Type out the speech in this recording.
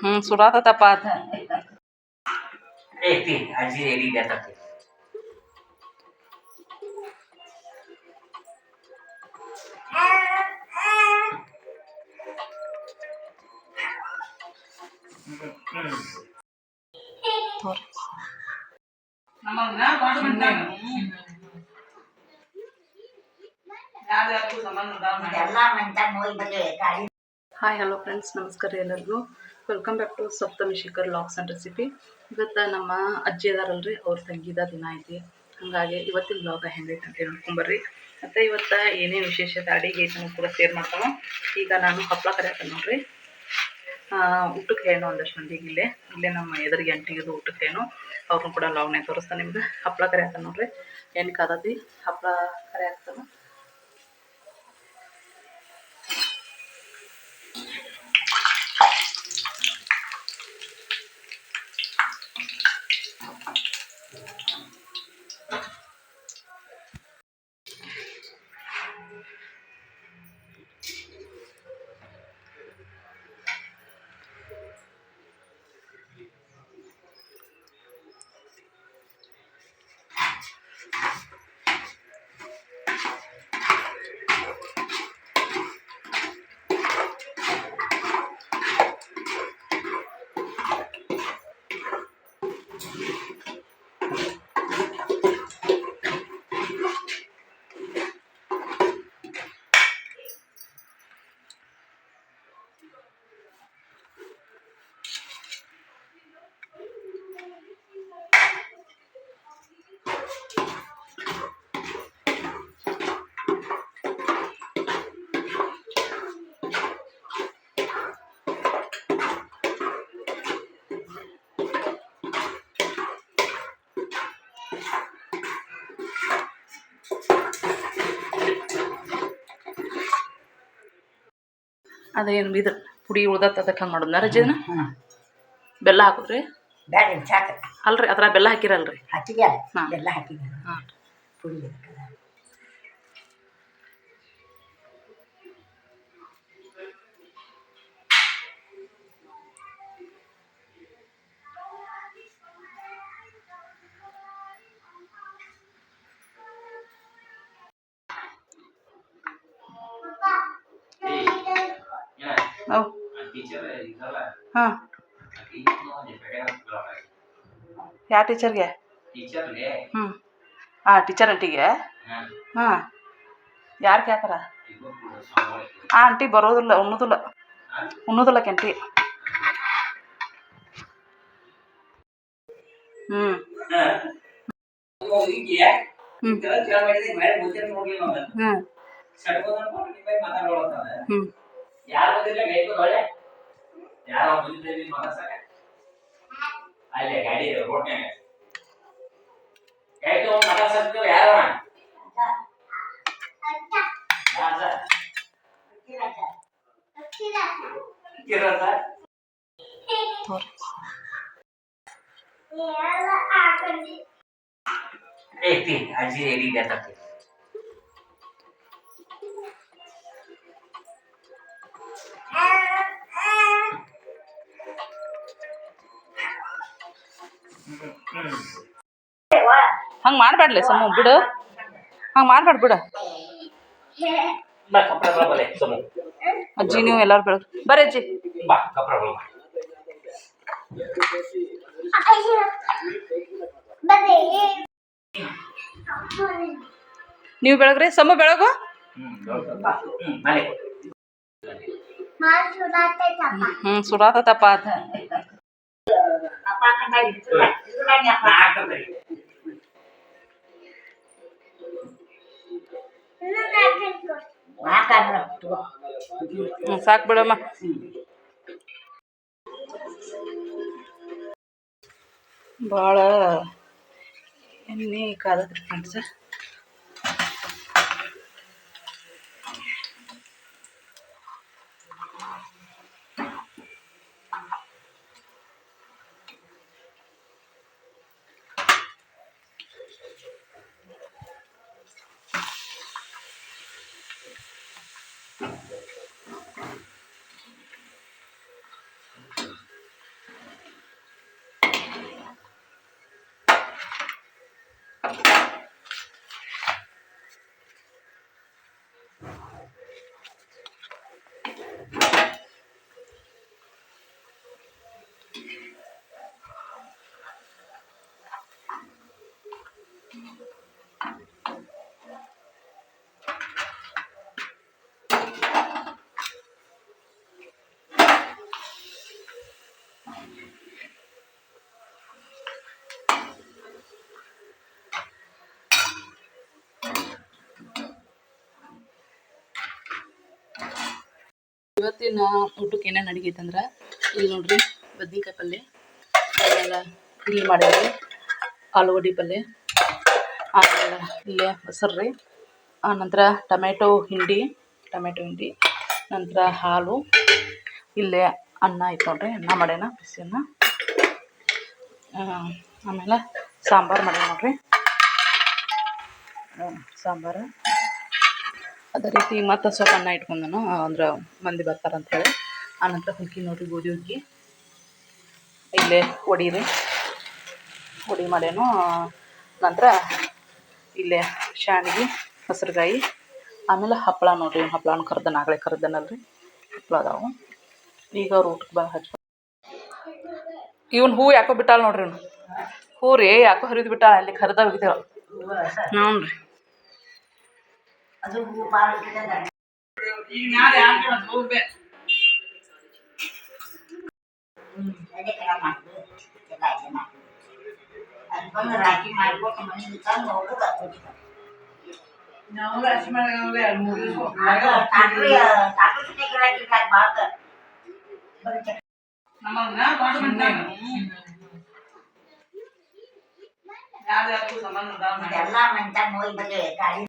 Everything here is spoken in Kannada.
ಹ್ಞೂ ಸುಡಾತಪ್ಪ ಅದು ए ती आजी एडी देतात ते ಎಲ್ಲ ಮಂಟ ನೋಯ್ ಬಂದ್ರೆ ಗಾಡಿ ಹಾಯ್ ಹಲೋ ಫ್ರೆಂಡ್ಸ್ ನಮಸ್ಕಾರ ಎಲ್ಲರಿಗೂ. Welcome back to Saptami Shikhar locks and recipe ಇವತ್ತು ನಮ್ಮ ಅಜ್ಜಿ ಅದಾರಲ್ರಿ ಅವ್ರ ತಂಗಿದ ದಿನ ಐತಿ. ಹಾಗಾಗಿ ಇವತ್ತಿನ ಬ್ಲಾಗ ಹೆಂಗೈತೆ ಅಂತ ನೋಡ್ಕೊಂಬರ್ರಿ ಮತ್ತು ಇವತ್ತು ಏನೇನು ವಿಶೇಷತೆ ಅಡಿಗೆ ಐತೆ ಅನ್ನೋದು ಕೂಡ ಶೇರ್ ಮಾಡ್ತಾವೆ. ಈಗ ನಾನು ಹಪ್ಪಳ ಕರಿಯತ್ತೆ ನೋಡ್ರಿ. ಊಟಕ್ಕೆ ಏನು ಒಂದಷ್ಟು ಮಂದಿಗೆ ಇಲ್ಲೇ. ಇಲ್ಲೇ ನಮ್ಮ ಎದುರಿಗೆ ಅಂಟಿಗಿದು ಊಟಕ್ಕೆ ಏನು ಅವ್ರನ್ನೂ ಕೂಡ ಲಾವ್ನೆ ತೋರಿಸ್ತಾನೆ ನಿಮ್ಗೆ. ಹಪ್ಪಳ ಕರಿಯತ್ತ ನೋಡ್ರಿ. ಏನು ಕಾದತಿ? ಹಪ್ಪಳ ಕರಿಯಾಕ್ತಾನೆ ಅದೇನು ಇದು? ಪುಡಿ ಉಳ್ದತ್ತ ಅದಕ್ಕೆ ಹಂಗೆ ಮಾಡೋದು. ರಜೆನ? ಬೆಲ್ಲ ಹಾಕುದ್ರಿ? ಬ್ಯಾಡ ಸಾಕು. ಅಲ್ರಿ ಅದ್ರ ಬೆಲ್ಲ ಹಾಕಿರಲ್ರಿ. ಹಾಕಿದ್ಯಾ? ಬೆಲ್ಲ ಹಾಕಿದ್ಯಾ? ಹಾಂ. ಪುಡಿ ಹಾಂ ಯಾವ ಟೀಚರ್ಗೆ ಹ್ಞೂ ಹಾಂ ಟೀಚರ್ ಅಂಟಿಗೆ ಹಾಂ ಯಾರಿಗೆ ಹಾಕಾರ ಆ ಆಂಟಿ ಬರೋದಿಲ್ಲ ಉಣ್ಣೋದಿಲ್ಲ. ಉಣ್ಣೋದಿಲ್ಲ ಕೆಂಟಿ ಹ್ಞೂ ಹ್ಞೂ ಹ್ಞೂ ಸಡ್ಕೋದನ್ನ ಮಾಡಿ ಮಾತಾಡೋಳ್ತಾನೆ ಹ್ಞೂ ಯಾರು ಬಂದಿಲ್ಲ ಗೈಡ್ ಒಳ್ಳೆ ಯಾರೋ ಬಂದಿದ್ರೆ ನೀನ್ ಮಾತಾಡ್ಸಕ ಅಲ್ಲೇ ಗಾಡಿ ರೋಡ್ನ್ಯಾಗ ಗೈಡ್ ಮಾತಾಡ್ಸಕ್ತಿವ್ ಯಾರವ ಯಾರ ಕಿರತ ತೋರಿ ए ಹಂಗೆ ಮಾಡಬೇಡ್ಲಿ ಸಮು, ಬಿಡು. ಹಂಗೆ ಮಾಡ್ಬೇಡ ಬಿಡು. ಅಜ್ಜಿ, ನೀವು ಎಲ್ಲರೂ ಬೆಳ ಬರ್ರಿ ಅಜ್ಜಿ. ನೀವು ಬೆಳಗ್ರಿ? ಸಮ ಬೆಳಗು? ಹ್ಞೂ ಸುಡಾತಪ್ಪ ಸಾಕು ಬಿಡಮ್ಮ ಭಾಳ ಎಣ್ಣೆ ಕಾದತ್ರಿ ಫ್ರೆಂಡ್ಸ್ ಇವತ್ತಿನ ಊಟಕ್ಕೆ ಏನೇನು ಅಡುಗೆ ಐತಂದ್ರೆ, ಇಲ್ಲಿ ನೋಡ್ರಿ ಬದ್ನಿಕಾಯಿ ಪಲ್ಯ ಆಮೇಲೆ ಇಲ್ಲಿ ಮಾಡಿದ್ರಿ ಆಲೂಗಡ್ಡೆ ಪಲ್ಯ ಆಮೇಲೆ ಇಲ್ಲೇ ಮೊಸರು ರೀ ಆನಂತರ ಟೊಮೆಟೊ ಹಿಂಡಿ ಟೊಮೆಟೊ ಹಿಂಡಿ, ನಂತರ ಹಾಲು, ಇಲ್ಲೇ ಅನ್ನ ಐತೆ ನೋಡ್ರಿ, ಅನ್ನ ಮಾಡ್ಯಾನ, ಬಿಸಿ ಅನ್ನ. ಆಮೇಲೆ ಸಾಂಬಾರು ಮಾಡ್ಯಾನ ನೋಡ್ರಿ. ಸಾಂಬಾರು. ಅದೇ ರೀತಿ ಮತ್ತೆ ಸ್ವಲ್ಪ ಅನ್ನ ಇಟ್ಕೊಂಡನು, ಅಂದ್ರೆ ಮಂದಿ ಬರ್ತಾರಂತ ಹೇಳಿ ಆನಂತರ ಹುಲ್ಕಿ ನೋಡ್ರಿ, ಗೋಧಿ ಹುಲ್ಕಿ. ಇಲ್ಲೇ ಒಡೀರಿ ಒಡಿ ಮಾಡೇನು ನಂತರ ಇಲ್ಲೇ ಶಾವಿಗೆ ಮೊಸರುಗಾಯಿ ಆಮೇಲೆ ಹಪ್ಪಳ ನೋಡ್ರಿ ಹಪ್ಪಳ ಹಪ್ಪಳನ ಕರ್ದನ ಆಗಲೇ ಕರ್ದನಲ್ರಿ. ಹಪ್ಪಳ ಅದಾವು. ಈಗ ಅವ್ರು ಊಟಕ್ಕೆ ಬಂದು ಹಚ್ಚ ಇವ್ನು ಹೂ ಯಾಕೋ ಬಿಟ್ಟಾಳ ನೋಡ್ರಿ ಇವನು. ಹೂ ರೀ, ಯಾಕೋ ಹರಿದು ಬಿಟ್ಟಾಳ, ಅಲ್ಲಿ ಕರ್ದ ಹೋಗಿದ್ದೇವ ಹ್ಞೂ ರೀ ಅದು ಹೂ ಭಾಳ ಇರ್ತದ. ಹ್ಮ್, ಅದೇ ಕರ ಮಾಡುದು. ಎಲ್ಲ ಅದೇ ಮಾಡುದು. ಅದ್ ಬಂದು ರಾಶಿ ಮಾಡ್ಬಿಟ್ಟು ಮನೆಗೆ ತಂದು ಹೋಗುದು ಅದು. ಅದು ತಾಟ್ರಿ ತಾಟ್ರಿ ಸುತ್ತೆ ಗಿರಾಕಿ ಬಾತ ಬರುತ್ತೆ ಎಲ್ಲ ಮಂಟ ನೋಯ್ ಬಂದಿವೆ ಗಾಳಿ